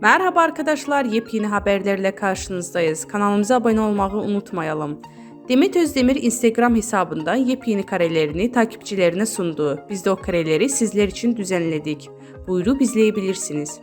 Merhaba arkadaşlar, yepyeni haberlerle karşınızdayız. Kanalımıza abone olmayı unutmayalım. Demet Özdemir Instagram hesabından yepyeni karelerini takipçilerine sundu. Biz de o kareleri sizler için düzenledik. Buyurup izleyebilirsiniz.